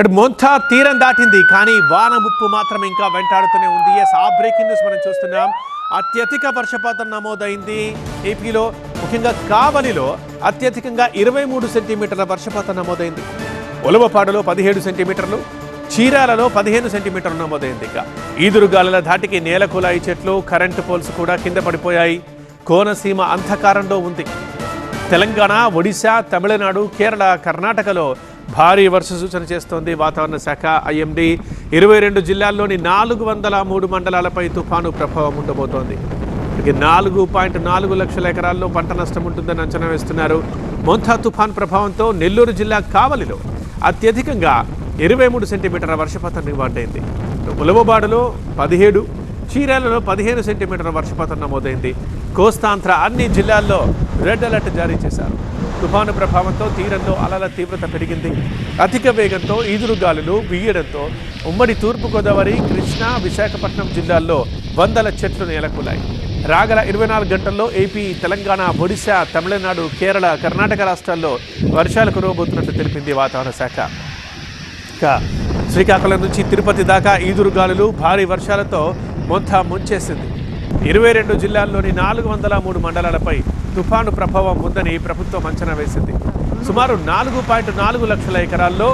అటు మొంతా తీరం దాటింది కానీ వాన ముప్పు మాత్రం ఇంకా వెంటాడుతూనే ఉంది. ఎస్ ఆ బ్రేకింగ్ న్యూస్ మనం చూస్తున్నాం. అత్యధిక వర్షపాతం నమోదైంది. ఏపీలో ముఖ్యంగా కావలిలో అత్యధికంగా ఇరవై మూడు సెంటీమీటర్ల వర్షపాతం నమోదైంది. ఉలవపాడులో పదిహేడు సెంటీమీటర్లు చీరాలలో పదిహేను సెంటీమీటర్లు నమోదైంది ఇక. ఈదురుగాలుల ధాటికి నేల కులాయి చెట్లు కరెంటు పోల్స్ కూడా కింద పడిపోయాయి. కోనసీమ అంధకారంలో ఉంది. తెలంగాణ ఒడిశా తమిళనాడు కేరళ కర్ణాటకలో భారీ వర్ష సూచన చేస్తోంది వాతావరణ శాఖ ఐఎండి. ఇరవై రెండు జిల్లాల్లోని నాలుగు వందల మూడు మండలాలపై తుఫాను ప్రభావం ఉండబోతోంది. ఇక నాలుగు పాయింట్ నాలుగు లక్షల ఎకరాల్లో పంట నష్టం ఉంటుందని అంచనా వేస్తున్నారు. మొంతా తుఫాన్ ప్రభావంతో నెల్లూరు జిల్లా కావలిలో అత్యధికంగా ఇరవై మూడు సెంటీమీటర్ల వర్షపాతం రికార్డైంది ఉలవబాడులో పదిహేడు చీరాలలో పదిహేను సెంటీమీటర్ల వర్షపాతం నమోదైంది. కోస్తాంధ్ర అన్ని జిల్లాల్లో రెడ్ అలర్ట్ జారీ చేశారు. తుఫాను ప్రభావంతో తీరంలో అలల తీవ్రత పెరిగింది. అధిక వేగంతో ఈదురుగాలులు వీయడంతో ఉమ్మడి తూర్పుగోదావరి కృష్ణా విశాఖపట్నం జిల్లాల్లో వందల చెట్లు నేలకూలాయి రాగల ఇరవై నాలుగు గంటల్లో ఏపీ తెలంగాణ ఒడిశా తమిళనాడు కేరళ కర్ణాటక రాష్ట్రాల్లో వర్షాలు కురవబోతున్నట్టు తెలిపింది వాతావరణ శాఖ. ఇక శ్రీకాకుళం నుంచి తిరుపతి దాకా ఈదురుగాలులు భారీ వర్షాలతో మొత్తం ముంచేసింది. ఇరవై రెండు జిల్లాల్లోని నాలుగు వందల మూడు మండలాలపై తుఫాను ప్రభావం ఉందని ప్రభుత్వం అంచనా వేసింది. సుమారు నాలుగు పాయింట్ నాలుగు లక్షల ఎకరాల్లో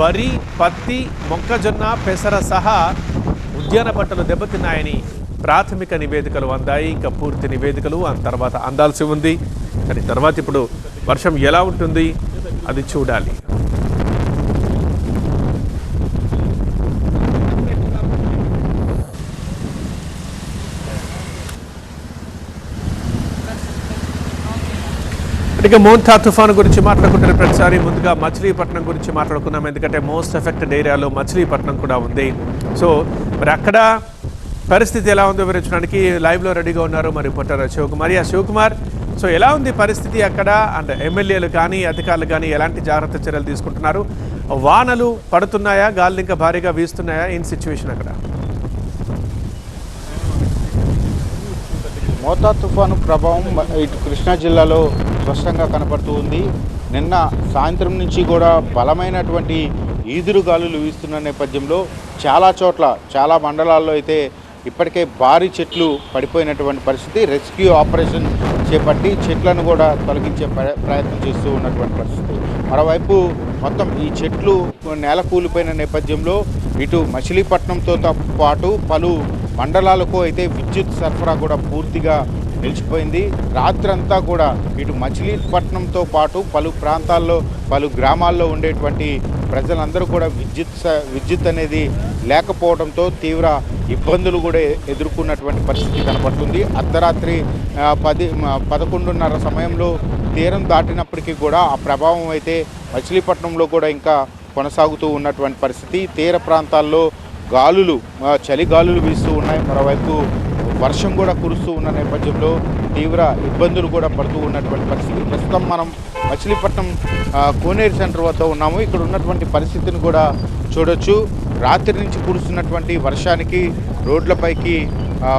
వరి పత్తి మొక్కజొన్న పెసర సహా ఉద్యాన పంటలు దెబ్బతిన్నాయని ప్రాథమిక నివేదికలు అందాయి. ఇంకా పూర్తి నివేదికలు ఆ తర్వాత అందాల్సి ఉంది. కానీ తర్వాత ఇప్పుడు వర్షం ఎలా ఉంటుంది అది చూడాలి. ఇక మోంథా తుఫాను గురించి మాట్లాడుకుంటున్న ప్రతిసారి ముందుగా మచిలీపట్నం గురించి మాట్లాడుకున్నాం ఎందుకంటే మోస్ట్ ఎఫెక్టెడ్ ఏరియాలో మచిలీపట్నం కూడా ఉంది. సో మరి అక్కడ పరిస్థితి ఎలా ఉందో వివరించడానికి లైవ్లో రెడీగా ఉన్నారు మరి రిపోర్టర్ శివకుమార్ ఆ శివకుమార్ సో ఎలా ఉంది పరిస్థితి అక్కడ? అండ్ ఎమ్మెల్యేలు కానీ అధికారులు కానీ ఎలాంటి జాగ్రత్త చర్యలు తీసుకుంటున్నారు? వానలు పడుతున్నాయా? గాలి ఇంకా భారీగా వీస్తున్నాయా? ఇన్ సిచ్యువేషన్ అక్కడ? మోతా తుఫాను ప్రభావం మ- ఇటు కృష్ణా జిల్లాలో స్పష్టంగా కనపడుతూ ఉంది. నిన్న సాయంత్రం నుంచి కూడా బలమైనటువంటి ఈదురు గాలులు వీస్తున్న నేపథ్యంలో చాలా చోట్ల చాలా మండలాల్లో అయితే ఇప్పటికే భారీ చెట్లు పడిపోయినటువంటి పరిస్థితి. రెస్క్యూ ఆపరేషన్ చేపట్టి చెట్లను కూడా తొలగించే ప్రయత్నం చేస్తూ ఉన్నటువంటి పరిస్థితి. మరోవైపు మొత్తం ఈ చెట్లు నేల కూలిపోయిన నేపథ్యంలో ఇటు మచిలీపట్నంతో పాటు పలు మండలాలకు అయితే విద్యుత్ సరఫరా కూడా పూర్తిగా నిలిచిపోయింది. రాత్రంతా కూడా ఇటు మచిలీపట్నంతో పాటు పలు ప్రాంతాల్లో పలు గ్రామాల్లో ఉండేటువంటి ప్రజలందరూ కూడా విద్యుత్ విద్యుత్ అనేది లేకపోవడంతో తీవ్ర ఇబ్బందులు కూడా ఎదుర్కొన్నటువంటి పరిస్థితి కనపడుతుంది అర్ధరాత్రి పది పదకొండున్నర సమయంలో తీరం దాటినప్పటికీ కూడా ఆ ప్రభావం అయితే మచిలీపట్నంలో కూడా ఇంకా కొనసాగుతూ ఉన్నటువంటి పరిస్థితి. తీర ప్రాంతాల్లో గాలులు చలి గాలులు వీస్తూ ఉన్నాయి. మరోవైపు వర్షం కూడా కురుస్తూ ఉన్న నేపథ్యంలో తీవ్ర ఇబ్బందులు కూడా పడుతూ ఉన్నటువంటి పరిస్థితి. ప్రస్తుతం మనం మచిలీపట్నం కోనేరు సెంటర్ వద్ద ఉన్నాము. ఇక్కడ ఉన్నటువంటి పరిస్థితిని కూడా చూడొచ్చు. రాత్రి నుంచి కురుస్తున్నటువంటి వర్షానికి రోడ్లపైకి ఆ,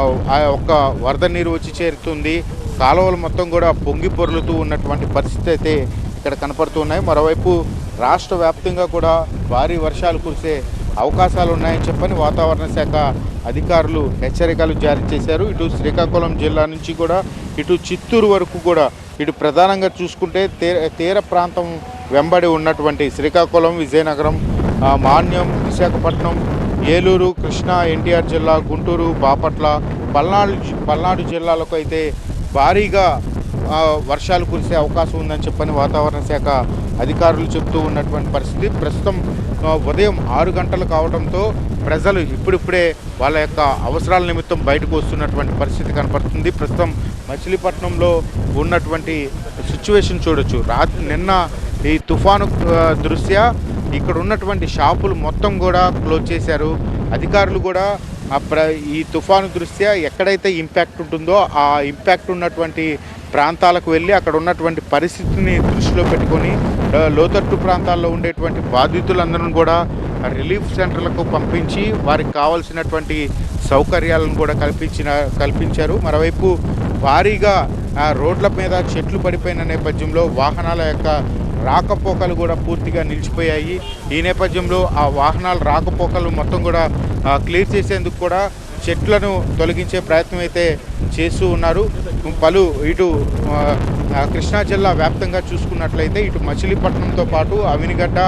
ఒక్క వరద నీరు వచ్చి చేరుతుంది. కాలువలు మొత్తం కూడా పొంగి పొర్లుతూ ఉన్నటువంటి పరిస్థితి అయితే ఇక్కడ కనపడుతూ ఉన్నాయి. మరోవైపు రాష్ట్ర వ్యాప్తంగా కూడా భారీ వర్షాలు కురిసే అవకాశాలు ఉన్నాయని చెప్పని వాతావరణ శాఖ అధికారులు హెచ్చరికలు జారీ చేశారు. ఇటు శ్రీకాకుళం జిల్లా నుంచి కూడా ఇటు చిత్తూరు వరకు కూడా ఇటు ప్రధానంగా చూసుకుంటే తీర తీర ప్రాంతం వెంబడి ఉన్నటువంటి శ్రీకాకుళం విజయనగరం మాన్యం విశాఖపట్నం ఏలూరు కృష్ణా ఎన్టీఆర్ జిల్లా గుంటూరు బాపట్ల పల్నాడు పల్నాడు జిల్లాలకు అయితే భారీగా వర్షాలు కురిసే అవకాశం ఉందని చెప్పని వాతావరణ శాఖ అధికారులు చెప్తూ ఉన్నటువంటి పరిస్థితి. ప్రస్తుతం ఉదయం ఆరు గంటలు కావడంతో ప్రజలు ఇప్పుడిప్పుడే వాళ్ళ యొక్క అవసరాల నిమిత్తం బయటకు వస్తున్నటువంటి పరిస్థితి కనపడుతుంది. ప్రస్తుతం మచిలీపట్నంలో ఉన్నటువంటి సిచ్యువేషన్ చూడొచ్చు. రాత్రి నిన్న ఈ తుఫాను దృష్ట్యా ఇక్కడ ఉన్నటువంటి షాపులు మొత్తం కూడా క్లోజ్ చేశారు. అధికారులు కూడా ప్ర ఈ తుఫాను దృష్ట్యా ఎక్కడైతే ఇంపాక్ట్ ఉంటుందో ఆ ఇంపాక్ట్ ఉన్నటువంటి ప్రాంతాలకు వెళ్ళి అక్కడ ఉన్నటువంటి పరిస్థితిని దృష్టిలో పెట్టుకొని లోతట్టు ప్రాంతాల్లో ఉండేటువంటి బాధితులందరూ కూడా రిలీఫ్ సెంటర్లకు పంపించి వారికి కావాల్సినటువంటి సౌకర్యాలను కూడా కల్పించిన కల్పించారు. మరోవైపు భారీగా రోడ్ల మీద చెట్లు పడిపోయిన నేపథ్యంలో వాహనాల యొక్క రాకపోకలు కూడా పూర్తిగా నిలిచిపోయాయి. ఈ నేపథ్యంలో ఆ వాహనాల రాకపోకలు మొత్తం కూడా క్లియర్ చేసేందుకు కూడా చెట్లను తొలగించే ప్రయత్నం అయితే చేస్తూ ఉన్నారు. పలు ఇటు కృష్ణా జిల్లా వ్యాప్తంగా చూసుకున్నట్లయితే ఇటు మచిలీపట్నంతో పాటు అవినిగడ్డ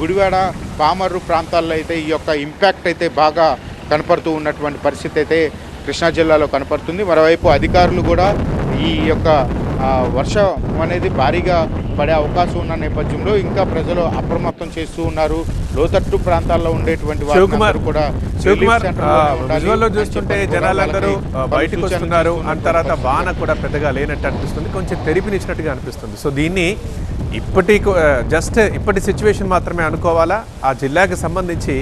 గుడివాడ పామర్రు ప్రాంతాల్లో అయితే ఈ యొక్క ఇంపాక్ట్ అయితే బాగా కనపడుతూ ఉన్నటువంటి పరిస్థితి అయితే కృష్ణా జిల్లాలో కనపడుతుంది. మరోవైపు అధికారులు కూడా ఈ యొక్క వర్షం అనేది భారీగా పడే అవకాశం ఉన్న నేపథ్యంలో ఇంకా ప్రజలు అప్రమత్తం చేస్తూ ఉన్నారు. లోతట్టు ప్రాంతాల్లో ఉండేటువంటి వారందరూ కూడా. విజువల్లో చూస్తుంటే జనాలందరూ ఆ, బయటకు వస్తున్నారు. అంత తర్వాత. వాన కూడా పెద్దగా లేనట్టు అనిపిస్తుంది. కొంచెం తెరిపినిచ్చినట్టుగా అనిపిస్తుంది. సో దీన్ని ఇప్పటి జస్ట్ ఇప్పటి సిచ్యువేషన్ మాత్రమే అనుకోవాలా? ఆ జిల్లాకి సంబంధించి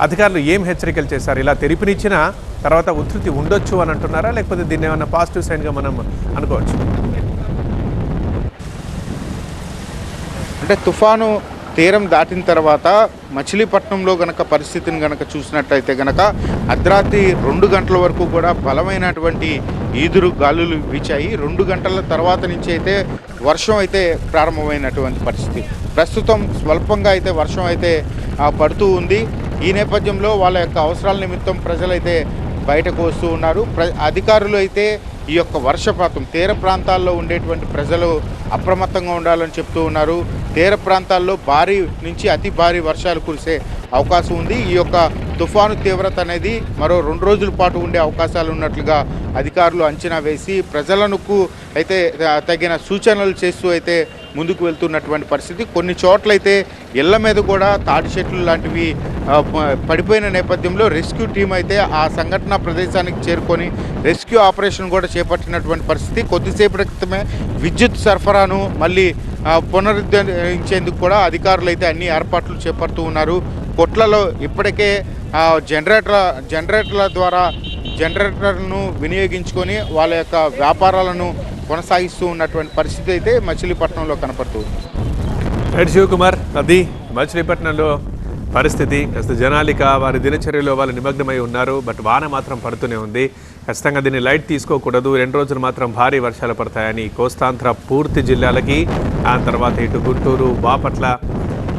అధికారులు ఏం హెచ్చరికలు చేశారు? ఇలా తెరిపినిచ్చిన తర్వాత ఉధృతి ఉండొచ్చు అని అంటున్నారా? లేకపోతే దీన్ని ఏమన్నా పాజిటివ్ సైన్గా మనం అనుకోవచ్చు? అంటే తుఫాను తీరం దాటిన తర్వాత మచిలీపట్నంలో గనక పరిస్థితిని గనక చూసినట్లయితే గనక అర్ధరాత్రి రెండు గంటల వరకు కూడా బలమైనటువంటి ఈదురు గాలులు వీచాయి. రెండు గంటల తర్వాత నుంచి అయితే వర్షం అయితే ప్రారంభమైనటువంటి పరిస్థితి. ప్రస్తుతం స్వల్పంగా అయితే వర్షం అయితే ఆ, పడుతూ ఉంది. ఈ నేపథ్యంలో వాళ్ళ యొక్క అవసరాల నిమిత్తం ప్రజలైతే బయటకు వస్తూ ఉన్నారు. ప్ర అధికారులు అయితే ఈ యొక్క వర్షపాతం తీర ప్రాంతాల్లో ఉండేటువంటి ప్రజలు అప్రమత్తంగా ఉండాలని చెప్తూ ఉన్నారు. తీర ప్రాంతాల్లో భారీ నుంచి అతి భారీ వర్షాలు కురిసే అవకాశం ఉంది. ఈ యొక్క తుఫాను తీవ్రత అనేది మరో రెండు రోజుల పాటు ఉండే అవకాశాలు ఉన్నట్లుగా అధికారులు అంచనా వేసి ప్రజలకు అయితే తగిన సూచనలు చేస్తూ అయితే ముందుకు వెళ్తున్నటువంటి పరిస్థితి. కొన్ని చోట్లయితే ఇళ్ళ మీద కూడా తాటి చెట్లు లాంటివి పడిపోయిన నేపథ్యంలో రెస్క్యూ టీం అయితే ఆ సంఘటన ప్రదేశానికి చేరుకొని రెస్క్యూ ఆపరేషన్ కూడా చేపట్టినటువంటి పరిస్థితి. కొద్దిసేపటి క్రితమే విద్యుత్ సరఫరాను మళ్ళీ పునరుద్ధరించేందుకు కూడా అధికారులు అయితే అన్ని ఏర్పాట్లు చేపడుతూ ఉన్నారు. కొట్లలో ఇప్పటికే ఆ, జనరేటర్ల జనరేటర్ల ద్వారా జనరేటర్లను వినియోగించుకొని వాళ్ళ యొక్క వ్యాపారాలను కొనసాగిస్తూ ఉన్నటువంటి పరిస్థితి అయితే మచిలీపట్నంలో కనపడుతుంది రైట్ శివకుమార్ అది మచిలీపట్నంలో పరిస్థితి. కాస్త జనాలిక వారి దినచర్యలో వాళ్ళు నిమగ్నమై ఉన్నారు బట్ వాన మాత్రం పడుతూనే ఉంది. ఖచ్చితంగా దీన్ని లైట్ తీసుకోకూడదు. రెండు రోజులు మాత్రం భారీ వర్షాలు పడతాయని కోస్తాంధ్ర పూర్తి జిల్లాలకి ఆ తర్వాత ఇటు గుంటూరు బాపట్ల.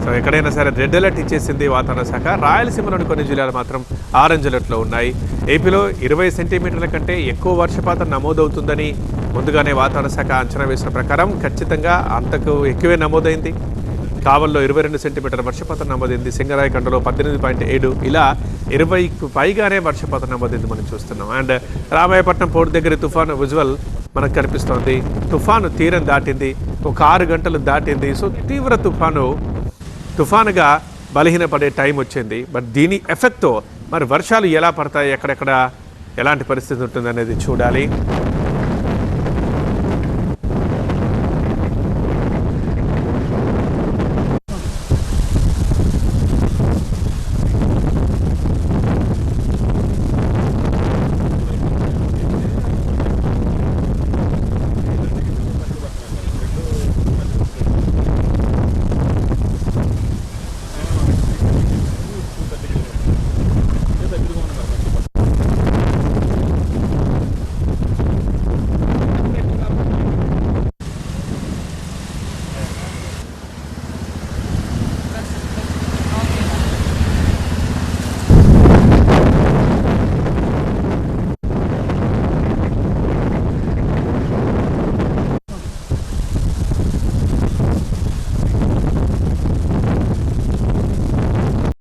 సో ఎక్కడైనా సరే రెడ్ అలర్ట్ ఇచ్చేసింది వాతావరణ శాఖ. రాయలసీమలోని కొన్ని జిల్లాలు మాత్రం ఆరెంజ్ అలర్ట్లో ఉన్నాయి. ఏపీలో ఇరవై సెంటీమీటర్ల కంటే ఎక్కువ వర్షపాతం నమోదవుతుందని ముందుగానే వాతావరణ శాఖ అంచనా వేసిన ప్రకారం ఖచ్చితంగా అంతకు ఎక్కువే నమోదైంది. కావల్లో ఇరవై రెండు సెంటీమీటర్ల వర్షపాతం నమోదైంది. సింగరాయకొండలో పద్దెనిమిది పాయింట్ ఏడు ఇలా ఇరవైకు పైగానే వర్షపాతం నమోదైంది మనం చూస్తున్నాం. అండ్ రామాయపట్నం పోర్ట్ దగ్గర తుఫాను విజువల్ మనకు కనిపిస్తోంది. తుఫాను తీరం దాటింది. ఒక ఆరు గంటలు దాటింది. సో తీవ్ర తుఫాను తుఫానుగా బలహీనపడే టైం వచ్చింది. బట్ దీని ఎఫెక్ట్తో మరి వర్షాలు ఎలా పడతాయి? ఎక్కడెక్కడ ఎలాంటి పరిస్థితి ఉంటుంది అనేది చూడాలి.